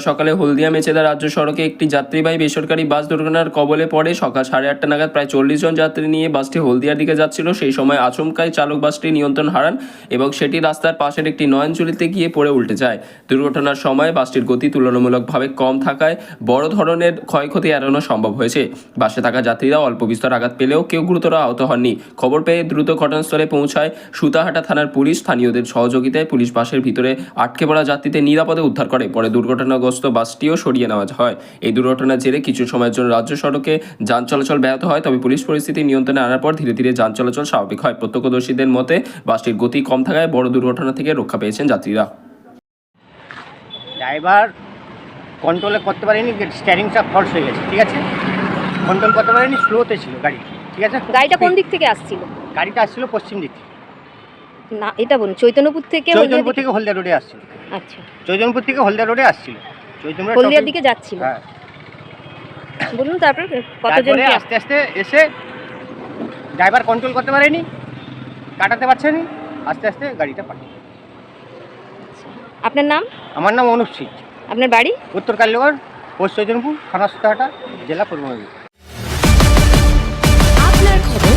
সকালে হলদিয়া মেচেদা রাজ্য সড়কে একটি যাত্রীবাহী বেসরকারি বাস দুর্ঘটনার কবলে পড়ে সকাল সাড়ে আটটা নাগাদ প্রায় চল্লিশ জন যাত্রী নিয়ে বাসটি হলদিয়ার দিকে যাচ্ছিল। সেই সময় আচমকায় চালক বাসটি নিয়ন্ত্রণ হারান এবং সেটি রাস্তার পাশের একটি নয়নচুরিতে গিয়ে পড়ে উল্টে যায়। দুর্ঘটনার সময় বাসটির গতি তুলনামূলকভাবে কম থাকায় বড় ধরনের ক্ষয়ক্ষতি এড়ানো সম্ভব হয়েছে। বাসে থাকা যাত্রীরা অল্প বিস্তর আঘাত পেলেও কেউ গুরুতর আহত হননি। খবর পেয়ে দ্রুত ঘটনাস্থলে পৌঁছায় সুতাহাটা থানার পুলিশ। স্থানীয়দের সহযোগিতায় পুলিশ বাসের ভিতরে আটকে পড়া যাত্রীদের নিরাপদে উদ্ধার করে। পরে দুর্ঘটনাগ্রস্ত বাসটিও সরিয়ে নেওয়া হয়। এই দুর্ঘটনার জেরে কিছু সময়ের জন্য রাজ্য সড়কে যান চলাচল ব্যাহত হয় তবে পুলিশ পরিস্থিতি নিয়ন্ত্রণে আনার পর ধীরে ধীরে যান চলাচল স্বাভাবিক হয়। প্রত্যক্ষদর্শীদের মতে বাসটির গতি কম থাকায় বড় দুর্ঘটনা থেকে রক্ষা পেয়েছেন যাত্রীরা। ড্রাইভার কন্ট্রোলে করতে পারেনি স্টিয়ারিংটা ফলস হয়ে গেছে ঠিক আছে? কন্ট্রোল করতে পারেনি স্লোতে ছিল গাড়ি ঠিক আছে? গাড়িটা কোন দিক থেকে আসছিল? গাড়িটা আসছিল পশ্চিম দিক থেকে। না এটা বলুন চৈতন্যপুর থেকে চৈতন্যপুর থেকে হলদিয়া রোডে আসছিল। আচ্ছা। চৈতনপুর থেকে হলদিয়া রোডে আসছিল। চৈতনপুর হলদিয়ার দিকে যাচ্ছিল? হ্যাঁ। বলুন তারপর কতজন আস্তে আস্তে এসে ড্রাইভার কন্ট্রোল করতে পারেনি কাটাতে পারছেনি আস্তে আস্তে গাড়িটা পাঠিয়ে আচ্ছা। আপনার নাম? আমার নাম অনুপ সিং আপনার বাড়ি? উত্তর কালীগড় পশ্চিম চৈতনপুর থানা সুতাহাটা জেলা পূর্ব মেদিনীপুর। আপনার খবর